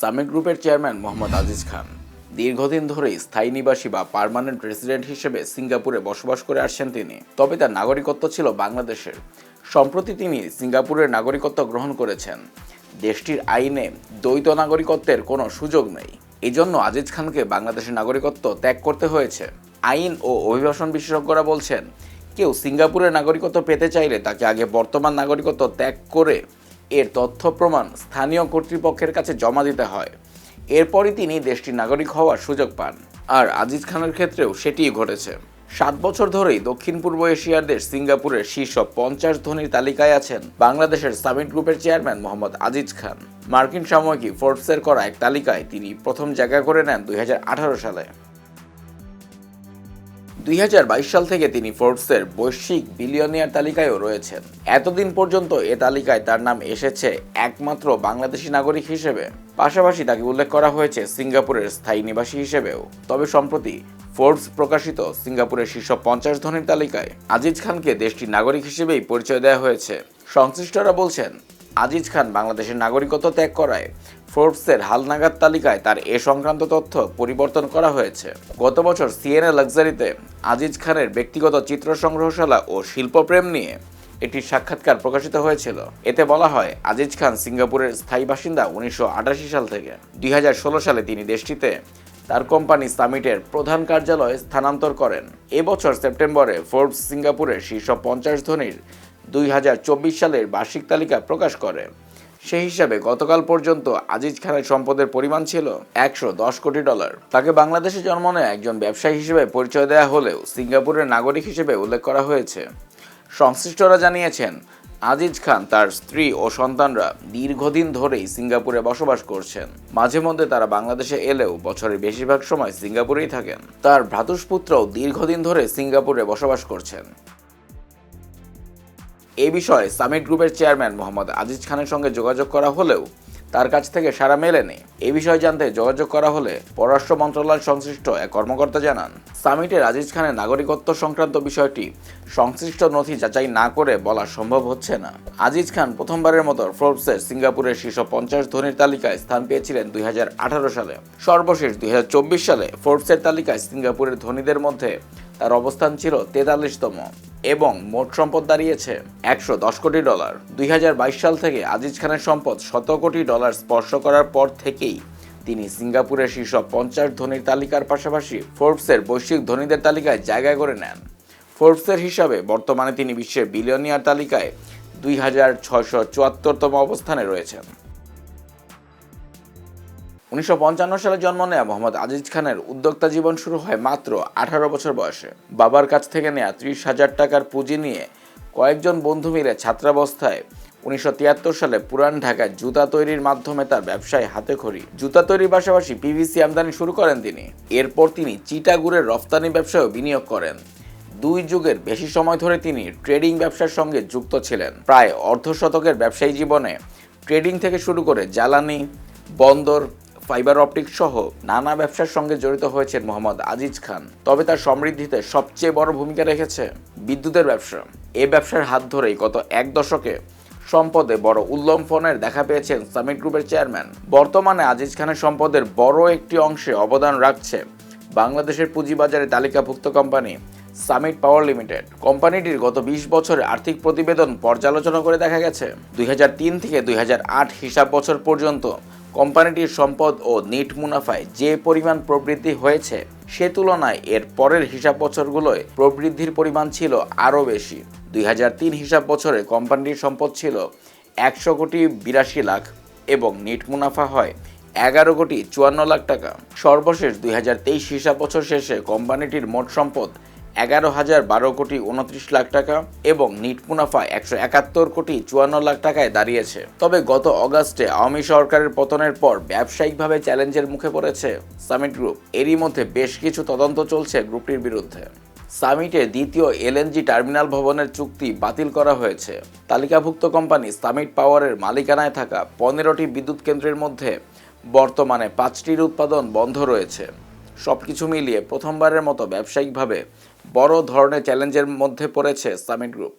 Summit গ্রুপের chairman Mohammad Aziz খান। দীর্ঘদিন ধরেই স্থায়ী নিবাসী বা পার্মানেন্ট রেসিডেন্ট হিসেবে সিঙ্গাপুরে বসবাস করে আসছেন তিনি। তবে তার নাগরিকত্ব ছিল বাংলাদেশের। সম্প্রতি তিনি সিঙ্গাপুরের নাগরিকত্ব গ্রহণ করেছেন। দেশটির আইনে দ্বৈত নাগরিকত্বের কোনো সুযোগ নেই। এজন্য আজিজ খানকে বাংলাদেশের নাগরিকত্ব ত্যাগ করতে হয়েছে। আইন ও অভিবাসন বিশেষজ্ঞরা বলছেন, কেউ সিঙ্গাপুরের নাগরিকত্ব পেতে চাইলে তাকে আগে বর্তমান নাগরিকত্ব ত্যাগ করে এর তথ্য প্রমাণ স্থানীয় কর্তৃপক্ষের কাছে জমা দিতে হয়। এরপরই তিনি দেশটির নাগরিক হওয়ার সুযোগ পান। আর আজিজ খানের ক্ষেত্রেও সেটিই ঘটেছে। সাত বছর ধরেই দক্ষিণ পূর্ব এশিয়ার দেশ সিঙ্গাপুরের শীর্ষ পঞ্চাশ ধনীর তালিকায় আছেন বাংলাদেশের সামিট গ্রুপের চেয়ারম্যান মোহাম্মদ আজিজ খান। মার্কিন সাময়িকী ফোর্বসের করা এক তালিকায় তিনি প্রথম জায়গা করে নেন দুই হাজার আঠারো সালে। দুই হাজার বাইশ সাল থেকে তিনি ফোর্বসের বৈশ্বিক বিলিয়নিয়ার তালিকায়ও রয়েছেন। এতদিন পর্যন্ত এ তালিকায় তার নাম এসেছে একমাত্র বাংলাদেশি নাগরিক হিসেবে। পাশাপাশি তাকে উল্লেখ করা হয়েছে সিঙ্গাপুরের স্থায়ী নিবাসী হিসেবেও। তবে সম্প্রতি ফোর্বস প্রকাশিত সিঙ্গাপুরের শীর্ষ পঞ্চাশ ধনীর তালিকায় আজিজ খানকে দেশটির নাগরিক হিসেবেই পরিচয় দেওয়া হয়েছে। সংশ্লিষ্টরা বলছেন আজিজ খান বাংলাদেশের নাগরিকত্ব ত্যাগ করায়। ফোর্বসের হালনাগাদ তালিকায় তার এ সংক্রান্ত তথ্য পরিবর্তন করা হয়েছে। গত বছর সিএনএ লাক্সারিতে আজিজ খানের ব্যক্তিগত চিত্র সংগ্রহশালা ও শিল্পপ্রেম নিয়ে একটি সাক্ষাৎকার প্রকাশিত হয়েছিল। এতে বলা হয়, আজিজ খান সিঙ্গাপুরের স্থায়ী বাসিন্দা উনিশশো আটাশি সাল থেকে। দুই হাজার ষোলো সালে তিনি দেশটিতে তার কোম্পানি সামিটের প্রধান কার্যালয় স্থানান্তর করেন। এবছর সেপ্টেম্বরে ফোর্বস সিঙ্গাপুরের শীর্ষ পঞ্চাশ ধনীর দুই হাজার চব্বিশ সালের বার্ষিক তালিকা প্রকাশ করে। সেই হিসাবে গতকাল পর্যন্ত আজিজ খানের সম্পদের পরিমাণ ছিল একশো দশ কোটি ডলার। তাকে বাংলাদেশে জন্ম নেয় একজন ব্যবসায়ী হিসেবে পরিচয় দেওয়া হলেও সিঙ্গাপুরের নাগরিক হিসেবে উল্লেখ করা হয়েছে। সংশ্লিষ্টরা জানিয়েছেন, আজিজ খান তার স্ত্রী ও সন্তানরা দীর্ঘদিন ধরেই সিঙ্গাপুরে বসবাস করছেন। মাঝে মধ্যে তারা বাংলাদেশে এলেও বছরের বেশিরভাগ সময় সিঙ্গাপুরেই থাকেন। তার ভ্রাতুষ্পুত্রও দীর্ঘদিন ধরে সিঙ্গাপুরে বসবাস করছেন। এ বিষয়ে সামিট গ্রুপের চেয়ারম্যান মোহাম্মদ আজিজ খানের সঙ্গে যোগাযোগ করা হলেও তার কাছ থেকে সাড়া মেলেনি। এ বিষয়ে জানতে যোগাযোগ করা হলে পররাষ্ট্র মন্ত্রণালয় সংশ্লিষ্ট এক কর্মকর্তা জানান, সামিটের আজিজ খানের নাগরিকত্ব সংক্রান্ত বিষয়টি সংশ্লিষ্ট নথি যাচাই না করে বলা সম্ভব হচ্ছে না। আজিজ খান প্রথমবারের মতো ফোর্বসের সিঙ্গাপুরের শীর্ষ পঞ্চাশ ধনীর তালিকায় স্থান পেয়েছিলেন দুই হাজার আঠারো সালে। সর্বশেষ দুই হাজার চব্বিশ সালে ফোর্বসের তালিকায় সিঙ্গাপুরের ধনীদের মধ্যে তার অবস্থান ছিল তেতাল্লিশতম। এবং মোট সম্পদ দাঁড়িয়েছে একশো দশ কোটি ডলার। দুই হাজার বাইশ সাল থেকে আজিজ খানের সম্পদ শত কোটি ডলার স্পর্শ করার পর থেকেই তিনি সিঙ্গাপুরের শীর্ষ পঞ্চাশ ধনীর তালিকার পাশাপাশি ফোর্বসের বৈশ্বিক ধনীদের তালিকায় জায়গা করে নেন। ফোর্বসের হিসাবে বর্তমানে তিনি বিশ্বের বিলিয়নিয়ার তালিকায় দুই হাজার ছয়শো চুয়াত্তরতম অবস্থানে রয়েছেন। উনিশশো সালে জন্ম নেয়া মোহাম্মদ আজিজ খানের উদ্যোক্তা জীবন শুরু হয় মাত্র আঠারো বছর বয়সে। বাবার কাছ থেকে নেওয়া ত্রিশ হাজার টাকার পুঁজি নিয়ে কয়েকজন বন্ধু মিলে ছাত্রাবস্থায় উনিশশো তিয়াত্তর সালে পুরান ঢাকায় জুতা তৈরির মাধ্যমে তার ব্যবসায় হাতে খড়ি। জুতা তৈরির পাশাপাশি পিভিসি আমদানি শুরু করেন তিনি। এরপর তিনি চিটাগুড়ের রফতানি ব্যবসায়ও বিনিয়োগ করেন। দুই যুগের বেশি সময় ধরে তিনি ট্রেডিং ব্যবসার সঙ্গে যুক্ত ছিলেন। প্রায় অর্ধশতকের ব্যবসায়ী জীবনে ট্রেডিং থেকে শুরু করে জ্বালানি, বন্দর ফাইবার অপটিক সহ নানা ব্যবসার সঙ্গে জড়িত হয়েছেন মোহাম্মদ আজিজ খান। তবে তার সমৃদ্ধিতে সবচেয়ে বড় ভূমিকা রেখেছে বিদ্যুতের ব্যবসা। এ ব্যবসার হাত ধরেই গত এক দশকে সম্পদে বড় উল্লম্ফনের দেখা পেয়েছেন সামিট গ্রুপের চেয়ারম্যান। বর্তমানে আজিজ খানের সম্পদের বড় একটি অংশে অবদান রাখছে বাংলাদেশের পুঁজিবাজারে তালিকাভুক্ত কোম্পানি সামিট পাওয়ার লিমিটেড। কোম্পানিটির গত বিশ বছরের আর্থিক প্রতিবেদন পর্যালোচনা করে দেখা গেছে। দুই হাজার তিন থেকে দুই হাজার আট হিসাব বছর পর্যন্ত কোম্পানিটির সম্পদ ও নেট মুনাফায় যে পরিমাণ প্রবৃদ্ধি হয়েছে, সে তুলনায় এর পরের হিসাব বছরগুলোয় প্রবৃদ্ধির পরিমাণ ছিল আরও বেশি। দুই হাজার তিন হিসাব বছরে কোম্পানিটির সম্পদ ছিল একশো কোটি বিরাশি লাখ এবং নেট মুনাফা হয় এগারো কোটি চুয়ান্ন লাখ টাকা। সর্বশেষ দুই হাজার তেইশ হিসাব বছর শেষে কোম্পানিটির মোট সম্পদ এগারো হাজার বারো কোটি উনত্রিশ লাখ টাকা এবং নিট মুনাফা একশো একাত্তর কোটি চুয়ান্ন লাখ টাকায় দাঁড়িয়েছে। তবে গত অগাস্টে আওয়ামী সরকারের পতনের পর ব্যবসায়িকভাবে চ্যালেঞ্জের মুখে পড়েছে সামিট গ্রুপ। এরই মধ্যে বেশ কিছু তদন্ত চলছে গ্রুপটির বিরুদ্ধে। সামিটে দ্বিতীয় এলএনজি টার্মিনাল ভবনের চুক্তি বাতিল করা হয়েছে। তালিকাভুক্ত কোম্পানি সামিট পাওয়ারের মালিকানায় থাকা পনেরোটি বিদ্যুৎ কেন্দ্রের মধ্যে বর্তমানে পাঁচটির উৎপাদন বন্ধ রয়েছে। সবকিছু মিলিয়ে প্রথমবারের মতো ব্যবসায়িকভাবে বড় ধরনের চ্যালেঞ্জের মধ্যে পড়েছে সামিট গ্রুপ।